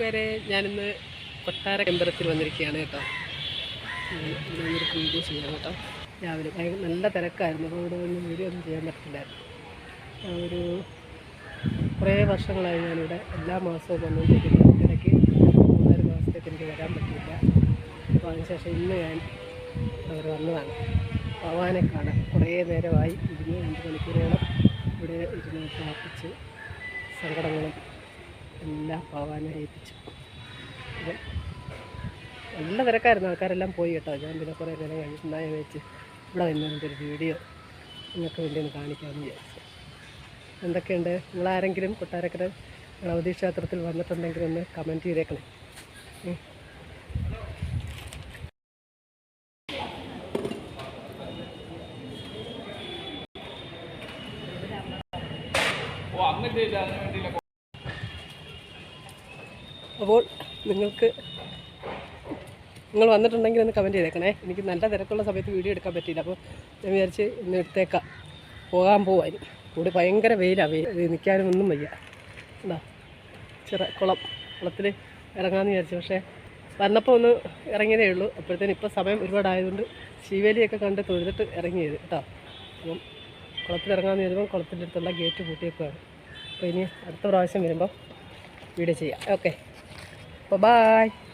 പേരെ ഞാനിന്ന് കൊട്ടാര കേന്ദ്രത്തിൽ വന്നിരിക്കുകയാണ് കേട്ടോ. ഞാനൊരു വീഡിയോ ചെയ്യാം കേട്ടോ. രാവിലെ നല്ല തിരക്കായിരുന്നു. അപ്പോൾ ഇവിടെ ഒന്നും വീഡിയോ ഒന്നും ചെയ്യാൻ പറ്റില്ലായിരുന്നു. ഒരു കുറേ വർഷങ്ങളായി ഞാനിവിടെ എല്ലാ മാസവും വന്നുകൊണ്ടിരിക്കുന്നു. ഇടയ്ക്ക് മൂന്നാൽ മാസത്തേക്ക് എനിക്ക് വരാൻ പറ്റിയില്ല. അപ്പോൾ അതിനുശേഷം ഇന്ന് ഞാൻ അവർ വന്നതാണ്. ഭവാനെ കാണാൻ കുറേ നേരമായി ഇരുന്ന് രണ്ട് മണിക്കൂറോളം ഇവിടെ ഇരുന്ന് പ്രാർത്ഥിച്ച് സങ്കടങ്ങളും എല്ലാം ഭഗവാനെ ഏൽപ്പിച്ചു. നല്ല തിരക്കായിരുന്നു. ആൾക്കാരെല്ലാം പോയി കേട്ടോ. ഞാൻ പിന്നെ കുറേ നേരം കഴിഞ്ഞിട്ടുണ്ടായ വെച്ച് ഇവിടെ വരുന്നതിന്റെ ഒരു വീഡിയോ നിങ്ങൾക്ക് വേണ്ടി ഒന്ന് കാണിക്കാമെന്ന് വിചാരിച്ചു. എന്തൊക്കെയുണ്ട്? നിങ്ങളാരെങ്കിലും കൊട്ടാരക്കര ഗണപതി ക്ഷേത്രത്തിൽ വന്നിട്ടുണ്ടെങ്കിൽ ഒന്ന് കമന്റ് ചെയ്തേക്കണേ. ഉം. അപ്പോൾ നിങ്ങൾക്ക് നിങ്ങൾ വന്നിട്ടുണ്ടെങ്കിൽ ഒന്ന് കമന്റ് ചെയ്തേക്കണേ. എനിക്ക് നല്ല തിരക്കുള്ള സമയത്ത് വീഡിയോ എടുക്കാൻ പറ്റിയില്ല. അപ്പോൾ ഞാൻ വിചാരിച്ച് ഇന്ന് എടുത്തേക്കാം. പോകാൻ പോവാൻ കൂടി ഭയങ്കര വെയിലാണ് വെയിൽ നിൽക്കാനും ഒന്നും വയ്യ. എന്താ ചെറ കുളം. കുളത്തിൽ ഇറങ്ങാമെന്ന് വിചാരിച്ചു. പക്ഷേ വന്നപ്പോൾ ഒന്ന് ഇറങ്ങിയതേ ഉള്ളൂ. അപ്പോഴത്തേനും ഇപ്പോൾ സമയം ഒരുപാടായതുകൊണ്ട് ശിവേലിയൊക്കെ കണ്ട് തൊഴുതിട്ട് ഇറങ്ങിയത് കേട്ടോ. അപ്പം കുളത്തിൽ ഇറങ്ങാമെന്ന് വരുമ്പോൾ കുളത്തിന്റെ അടുത്തുള്ള ഗേറ്റ് പൂട്ടിയേക്കുവാണ്. അപ്പോൾ ഇനി അടുത്ത പ്രാവശ്യം വരുമ്പോൾ വീഡിയോ ചെയ്യാം. Okay Bye-bye.